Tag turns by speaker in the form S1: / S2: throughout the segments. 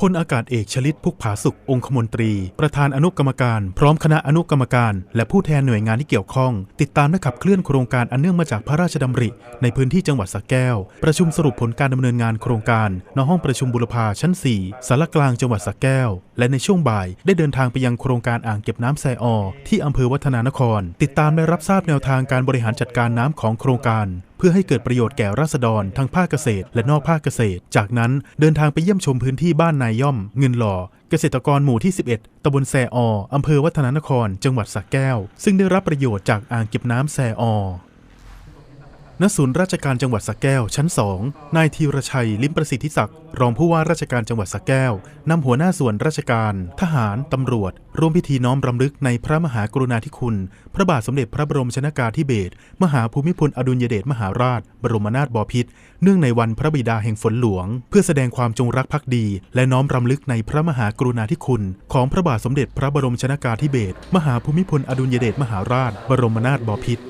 S1: พลอากาศเอกชลิตพุกผาสุของคมนตรี ประธานอนุกรรมการ พร้อมคณะอนุกรรมการ และผู้แทนหน่วยงานที่เกี่ยวข้อง ติดตามและขับเคลื่อนโครงการอันเนื่องมาจากพระราชดำริ ในพื้นที่จังหวัดสระแก้ว ประชุมสรุปผลการดำเนินงานโครงการณห้องประชุมบุรพาชั้น 4สารกลางจังหวัดสระแก้ว และในช่วงบ่าย ได้เดินทางไปยังโครงการอ่างเก็บน้ำแซออที่อำเภอวัฒนานคร ติดตามและรับทราบแนวทางการบริหารจัดการน้ำของโครงการเพื่อให้เกิดประโยชน์แก่ราษฎรทั้งภาคเกษตรและนอกภาคเกษตร จากนั้นเดินทางไปเยี่ยมชมพื้นที่บ้านนายย่อม เงินหล่อ เกษตรกรหมู่ที่ 11ตำบลแซอออำเภอวัฒนานคร จังหวัดสระแก้ว ซึ่งได้รับประโยชน์จากอ่างเก็บน้ำแซออ ณศูนย์ราชการจังหวัดสระแก้ว ชั้น 2 นายธีรชัย ลิมประสิทธิศักดิ์ รองผู้ว่าราชการจังหวัดสระแก้ว นำหัวหน้าส่วนราชการ ทหาร ตำรวจ ร่วมพิธีน้อมรำลึกในพระมหากรุณาธิคุณ พระบาทสมเด็จพระบรมชนากาธิเบศร มหาภูมิพลอดุลยเดชมหาราช บรมนาถบพิตร เนื่องในวันพระบิดาแห่งฝนหลวง เพื่อแสดงความจงรักภักดี และน้อมรำลึกในพระมหากรุณาธิคุณ ของพระบาทสมเด็จพระบรมชนากาธิเบศร มหาภูมิพลอดุลยเดชมหาราช บรมนาถบพิตร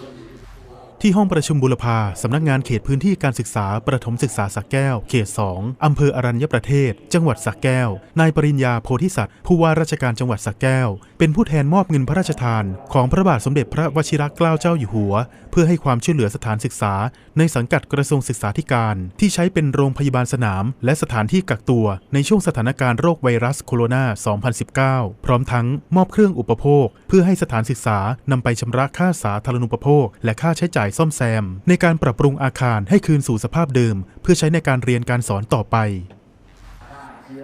S1: ที่ห้องประชุมบุรพาสำนักงานเขตพื้นที่การศึกษาประถมศึกษาสักแก้ว เขต 2 อำเภออรัญญประเทศ จังหวัดสักแก้ว นายปริญญาโพธิสัตว์ผู้ว่าราชการจังหวัดสักแก้ว เป็นผู้แทนมอบเงินพระราชทาน ของพระบาทสมเด็จพระวชิรเกล้าเจ้าอยู่หัว เพื่อให้ความช่วยเหลือสถานศึกษา ในสังกัดกระทรวงศึกษาธิการ ที่ใช้เป็นโรงพยาบาลสนาม และสถานที่กักตัว ในช่วงสถานการณ์โรคไวรัสโคโรนา 2019 พร้อมทั้งมอบเครื่องอุปโภค เพื่อให้สถานศึกษานำไปชำระค่าสาธารณูปโภค และค่าใช้จ่ายซ่อมแซม ในการปรับปรุงอาคารให้คืนสู่สภาพเดิม เพื่อใช้ในการเรียนการสอนต่อไป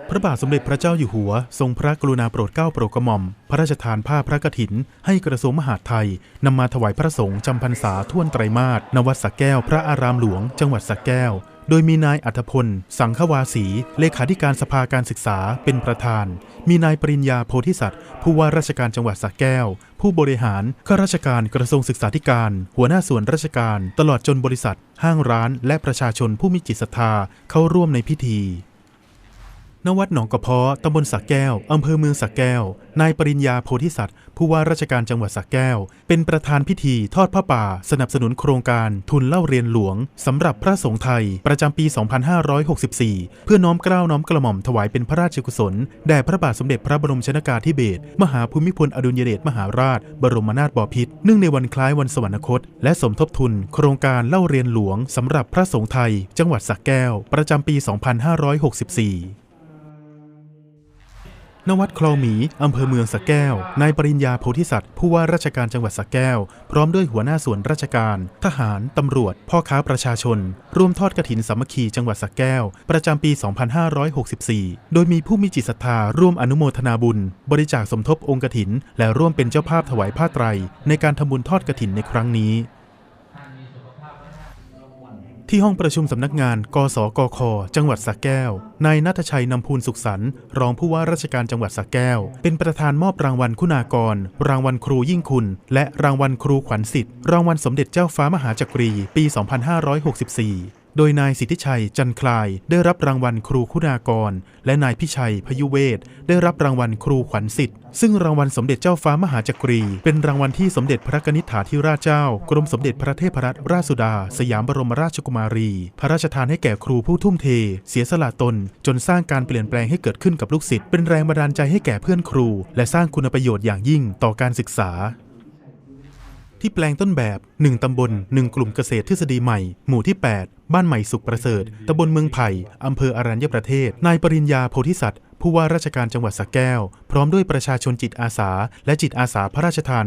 S1: พระบาทสมเด็จพระเจ้าอยู่หัว ทรงพระกรุณาโปรดเกล้าโปรดกระหม่อม พระราชทานผ้าพระกฐิน ให้กระทรวงมหาดไทยนำมาถวายพระสงฆ์จำพรรษาท่วนไตรมาสณวัดสักแก้ว พระอารามหลวง จังหวัดสักแก้ว โดยมีนายอัธพล สังควาสี เลขาธิการสภาการศึกษาเป็นประธาน มีนายปริญญาโพธิสัตว์ ผู้ว่าราชการจังหวัดสระแก้ว ผู้บริหาร ข้าราชการกระทรวงศึกษาธิการ หัวหน้าส่วนราชการ ตลอดจนบริษัท ห้างร้าน และประชาชนผู้มีจิตศรัทธาเข้าร่วมในพิธี ณวัดหนองกระเพาะตำบลสักแก้ว อำเภอเมืองสักแก้ว นายปริญญาโพธิสัตว์ ผู้ว่าราชการจังหวัดสักแก้ว เป็นประธานพิธีทอดผ้าป่า สนับสนุนโครงการทุนเล่าเรียนหลวง สำหรับพระสงฆ์ไทย ประจำปี 2564 เพื่อน้อมเกล้าน้อมกระหม่อมถวายเป็นพระราชกุศล แด่พระบาทสมเด็จพระบรมชนากาธิเบศร มหาภูมิพลอดุลยเดชมหาราช บรมนาถบพิตร เนื่องในวันคล้ายวันสวรรคต และสมทบทุน โครงการเล่าเรียนหลวงสำหรับพระสงฆ์ไทย จังหวัดสักแก้ว ประจำปี 2564 ณวัดคลองหมีอำเภอเมืองสะแก้ว นายปริญญาโพธิสัตว์ผู้ว่าราชการจังหวัดสะแก้ว พร้อมด้วยหัวหน้าส่วนราชการ ทหาร ตำรวจ พ่อค้าประชาชน ร่วมทอดกระถินสามัคคีจังหวัดสะแก้ว ประจำปี 2564 โดยมีผู้มีจิตศรัทธาร่วมอนุโมทนาบุญ บริจาคสมทบองค์กระถิน และร่วมเป็นเจ้าภาพถวายผ้าไตร ในการทำบุญทอดกระถินในครั้งนี้ ที่ห้องประชุมสำนักงาน กสกค จังหวัดสระแก้ว นายนัทชัยนำพูลสุขสันต์รองผู้ว่าราชการจังหวัดสระแก้ว เป็นประธานมอบรางวัลคุณากร รางวัลครูยิ่งคุณ และรางวัลครูขวัญสิทธิ์ รางวัลสมเด็จเจ้าฟ้ามหาจักรี ปี 2564 โดยนายสิทธิชัยจันคลายได้รับรางวัลครูคุณากร และนายพิชัยพยุเวศได้รับรางวัลครูขวัญสิทธิ์ซึ่งรางวัลสมเด็จเจ้าฟ้ามหาจักรี เป็นรางวัลที่สมเด็จพระกนิษฐาธิราชเจ้า กรมสมเด็จพระเทพรัตนราชสุดา สยามบรมราชกุมารี พระราชทานให้แก่ครูผู้ทุ่มเท เสียสละตน จนสร้างการเปลี่ยนแปลงให้เกิดขึ้นกับลูกศิษย์เป็นแรงบันดาลใจให้แก่เพื่อนครู และสร้างคุณประโยชน์อย่างยิ่งต่อการศึกษา ที่แปลงต้นแบบ 1 ตำบล 1 กลุ่มเกษตรทฤษฎีใหม่ หมู่ที่ 8 บ้านใหม่สุขประเสริฐ ตำบลเมืองไผ่ อำเภออรัญญประเทศ นายปริญญาโพธิสัตว์ ผู้ว่าราชการจังหวัดสักแก้ว พร้อมด้วยประชาชนจิตอาสา และจิตอาสาพระราชทาน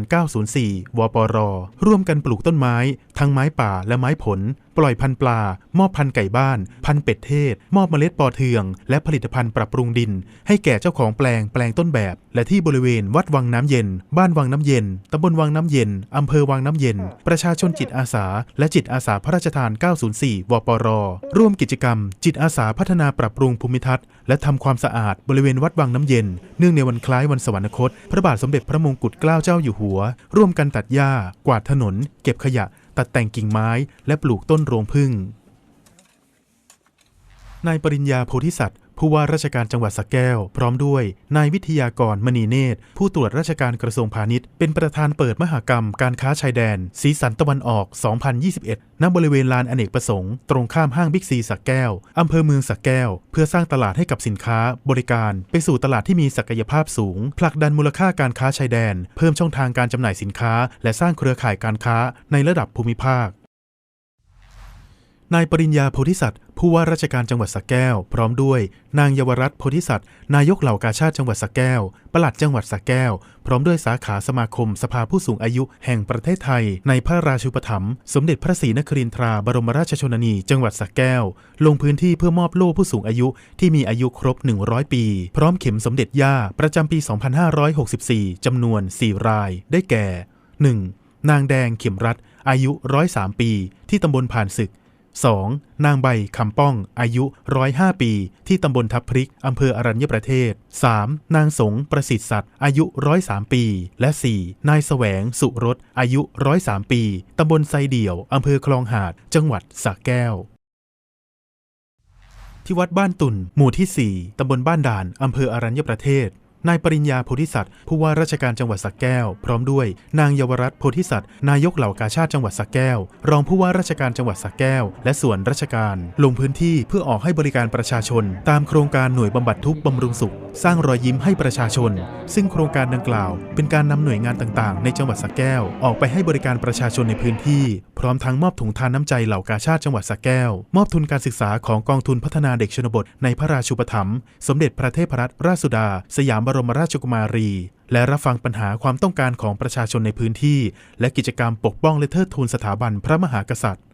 S1: 904 วปร ร่วมกันปลูกต้นไม้ ทั้งไม้ป่าและไม้ผล ปล่อยพันธุ์ปลา มอบพันธุ์ไก่บ้าน พันธุ์เป็ดเทศ มอบเมล็ดปอเทือง และผลิตภัณฑ์ปรับปรุงดิน ให้แก่เจ้าของแปลงแปลงต้นแบบ และที่บริเวณวัดวังน้ำเย็น บ้านวังน้ำเย็นตำบลวังน้ำเย็นอำเภอวังน้ำเย็น ประชาชนจิตอาสา และจิตอาสาพระราชทาน 904 วปร ร่วมกิจกรรม จิตอาสาพัฒนาปรับปรุงภูมิทัศน์และทำความสะอาดบริเวณวัดวังน้ำเย็น เนื่องในวันคล้ายวันสวรรคต พระบาทสมเด็จพระมงกุฎเกล้าเจ้าอยู่หัว ร่วมกันตัดหญ้ากวาดถนน เก็บขยะ ตัดแต่งกิ่งไม้และปลูกต้นโรงพึ่งนายปริญญาโพธิสัตว์ ผู้ว่าราชการจังหวัดสระแก้ว พร้อมด้วยนายวิทยากรมณีเนตร ผู้ตรวจราชการกระทรวงพาณิชย์ เป็นประธานเปิดมหกรรมการค้าชายแดน สีสันตะวันออก 2021 ณ บริเวณลานอเนกประสงค์ ตรงข้ามห้างบิ๊กซีสระแก้ว อำเภอเมืองสระแก้ว เพื่อสร้างตลาดให้กับสินค้า บริการ ไปสู่ตลาดที่มีศักยภาพสูง ผลักดันมูลค่าการค้าชายแดน เพิ่มช่องทางการจำหน่ายสินค้า และสร้างเครือข่ายการค้าในระดับภูมิภาค นายปริญญาโพธิสัตว์ผู้ว่าราชการจังหวัดสระแก้ว พร้อมด้วย นางเยาวรัตน์โพธิสัตว์นายกเหล่ากาชาติจังหวัดสระแก้วปลัดจังหวัดสระแก้ว พร้อมด้วยสาขาสมาคมสภาผู้สูงอายุแห่งประเทศไทย ในพระราชูปถัมภ์สมเด็จพระศรีนครินทราบรมราชชนนี จังหวัดสระแก้ว ลงพื้นที่เพื่อมอบโล่ผู้สูงอายุที่มีอายุครบ 100 ปี พร้อมเข็มสมเด็จย่าประจำปี 2564จำนวน 4 ราย ได้แก่ 1. นางแดงเข็มรัตอายุ 103 ปี ที่ตำบลผ่านศึก 2. นางใบคำป้อง อายุ 105 ปี ที่ตำบลทับพริก อำเภออรัญญประเทศ 3. นางสงประสิทธิ์สัตว์ อายุ 103 ปี และ 4. นายแสวง สุรส อายุ 103 ปี ตำบลไซเดี่ยว อำเภอคลองหาด จังหวัดสระแก้วที่วัดบ้านตุ่น หมู่ที่ 4 ตำบลบ้านด่าน อำเภออรัญญประเทศ นายปริญญาโพธิสัตว์ผู้ว่าราชการจังหวัดสระแก้ว พร้อมด้วย นางเยาวรัตน์โพธิสัตว์นายกเหล่ากาชาติจังหวัดสระแก้ว รองผู้ว่าราชการจังหวัดสระแก้ว และส่วนราชการลงพื้นที่เพื่อออกให้บริการประชาชน ตามโครงการหน่วยบำบัดทุกข์บำรุงสุข สร้างรอยยิ้มให้ประชาชน ซึ่งโครงการดังกล่าว เป็นการนำหน่วยงานต่างๆ ในจังหวัดสระแก้ว ออกไปให้บริการประชาชนในพื้นที่ พร้อมทั้งมอบถุงทานน้ำใจเหล่ากาชาติจังหวัดสระแก้ว มอบทุนการศึกษาของกองทุนพัฒนาเด็กชนบท ในพระราชูปถัมภ์สมเด็จพระเทพรัตนราชสุดา สยามบรรมราชกุมารี และรับฟังปัญหาความต้องการของประชาชนในพื้นที่ และกิจกรรมปกป้องและเทิดทูนสถาบันพระมหากษัตริย์